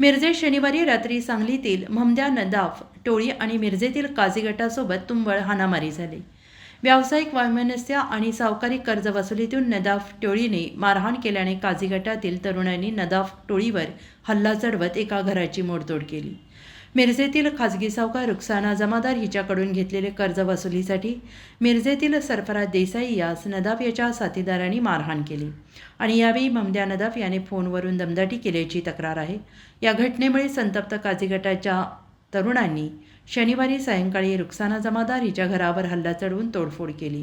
मिरजे शनिवारी रात्री सांगलीतील ममद्या नदाफ टोळी आणि मिरजेतील काझी गटासोबत तुंबळ हाणामारी झाली. व्यावसायिक वैमनस्य आणि सावकारी कर्ज वसुलीतून नदाफ टोळीने मारहाण केल्याने काझी गटातील तरुणांनी नदाफ टोळीवर हल्ला चढवत एका घराची मोडतोड केली. मिरजेतील खाजगी सावकार रुखसाना जमादार हिच्याकडून घेतलेले कर्ज वसुलीसाठी मिरजेतील सरफराज देसाई यास नदाफ याच्या साथीदारांनी मारहाण केली. आणि यावेळी ममद्या नदाफ याने फोनवरून दमदाटी केल्याची तक्रार आहे. या घटनेमुळे संतप्त काझी गटाच्या तरुणांनी शनिवारी सायंकाळी रुखसाना जमादार हिच्या घरावर हल्ला चढवून तोडफोड केली.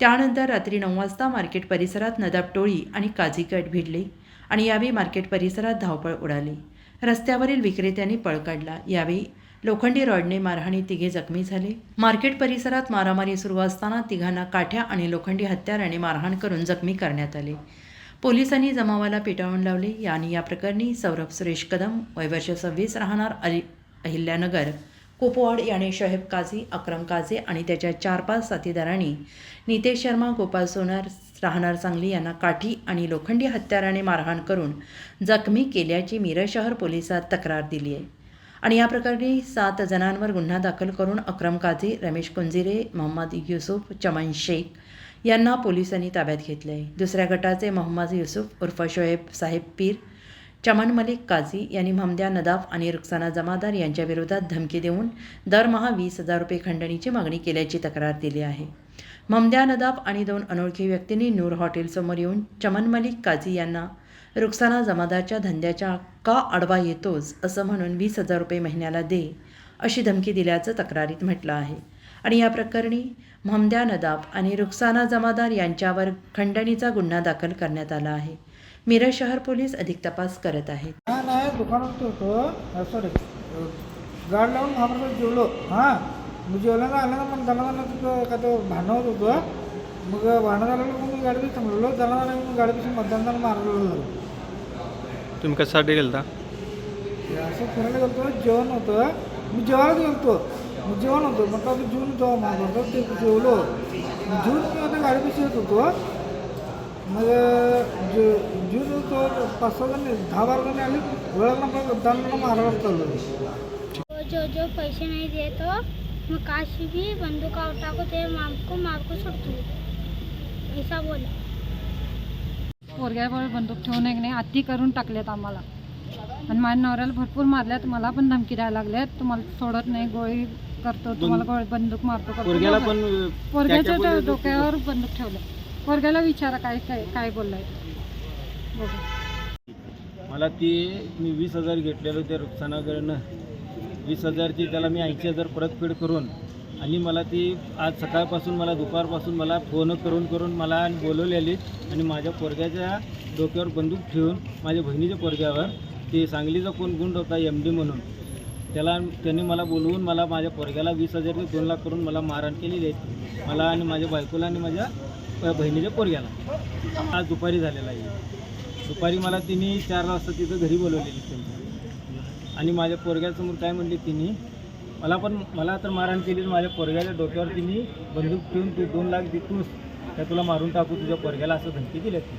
त्यानंतर रात्री नऊ वाजता मार्केट परिसरात नदाब टोळी आणि काझी गट भिडले आणि यावेळी मार्केट परिसरात धावपळ उडाली. रस्त्यावरील विक्रेत्यांनी पळ काढला. यावेळी लोखंडी रॉडने मारहाणी तिघे जखमी झाले. मार्केट परिसरात मारामारी सुरू असताना तिघांना काठ्या आणि लोखंडी हत्याराने मारहाण करून जखमी करण्यात आले. पोलिसांनी जमावाला पिटाळून लावले. आणि या प्रकरणी सौरभ सुरेश कदम वयवर्ष सव्वीस राहणार अली अहिल्यानगर कुपवाड याने शोहेब काझी अक्रम काझे आणि त्याच्या चार पाच साथीदारांनी नितेश शर्मा गोपाल सोनार राहणार सांगली यांना काठी आणि लोखंडी हत्याराने मारहाण करून जखमी केल्याची मिरज शहर पोलिसात तक्रार दिली आहे. आणि या प्रकरणी सात जणांवर गुन्हा दाखल करून अक्रम काझी रमेश कुंजिरे मोहम्मद युसुफ चमन शेख यांना पोलिसांनी ताब्यात घेतले आहे दुसऱ्या गटाचे मोहम्मद युसुफ उर्फ शोएब साहेब पीर चमन मलिक काझी यांनी महमद्या नदाफ आणि रुखसाना जमादार यांच्याविरोधात धमकी देऊन दरमहा वीस हजार रुपये खंडणीची मागणी केल्याची तक्रार दिली आहे. महमद्या नदाफ आणि दोन अनोळखी व्यक्तींनी नूर हॉटेलसमोर येऊन चमन मलिक काझी यांना रुखसाना जमादारच्या धंद्याच्या का आडवा येतोच असं म्हणून वीस हजार रुपये महिन्याला दे अशी धमकी दिल्याचं तक्रारीत म्हटलं आहे. आणि या प्रकरणी महमद्या नदाफ आणि रुखसाना जमादार यांच्यावर खंडणीचा गुन्हा दाखल करण्यात आला आहे. मिरज शहर पोलीस अधिक तपास करत आहेत. नाही नाही दुकानात होतो सॉरी गाड लावून जेवलो. हां मग जेवल्यानं आलं ना दलाला तिथं भांडण होत होतं. मग भांडण झालं मग मी गाडी थांबलेलो. दलाला मग गाडीपासून मतदान मारलेलो झालो तुम्ही कशासाठी गेलता? ते असं फिरायला गेलतो जेवण होतं. मी जेवायला गेलतो. मग जेवण होतं. म्हटलं आता जेवून जाऊ महाप्रसाद ते जेवलो. जेवून मी आता गाडीपाशी येत होतो. मग जे जेवून होतो पाच सहा जण दहा बारा जण आले वेळाला मग दलाला मारायला चाललो वो जो जो पैसे नहीं दिए तो मैं काश भी बंदूक उठा को तेरे माम को मार को छोड़ दूँ ऐसा बोला. पोरग्यावर बंदूक ठेवून एक नाही अति करून टाकलेत आम्हाला. आणि माझ्या नवऱ्याला भरपूर मारल्यात मला पण धमकी द्यायला लागल्यात. तुम्हाला सोडत नाही गोळी करतो तुम्हाला गोळी बंदूक मारतो करतो. पोरग्याला बघा. पण पोरग्याच्या डोक्यावर बंदूक ठेवलं वर्गाला विचारा काय काय काय बोललाय. मला ती मी वीस हजार घेतलेलो त्या रुखसानाकडनं वीस हजारची त्याला मी ऐंशी हजार परतफेड करून आणि मला ती आज सकाळपासून मला दुपारपासून मला फोन करून करून मला बोलवलेली आणि माझ्या पोरग्याच्या डोक्यावर बंदूक ठेवून माझ्या बहिणीच्या पोरग्यावर ते सांगलीचा कोण गुंड होता एम डी म्हणून. त्याला त्यांनी मला बोलवून मला माझ्या पोरग्याला वीस हजार ते दोन लाख करून मला मारहाण केलेली आहे. मला आणि माझ्या बायकोला आणि माझ्या बहिणीच्या पोरग्याला. आज दुपारी झालेला आहे. दुपारी मला तिने चार वाजता तिथं घरी बोलवलेली त्यांनी आणि माझ्या पोरग्यासमोर काय म्हणली तिने मला पण मला तर मारहाण केली माझ्या पोरग्याच्या डोक्यावर तिने बंदूक ठेवून तू दोन लाख देतूस त्या तुला मारून टाकू तुझ्या पोरग्याला असं धमकी दिली ती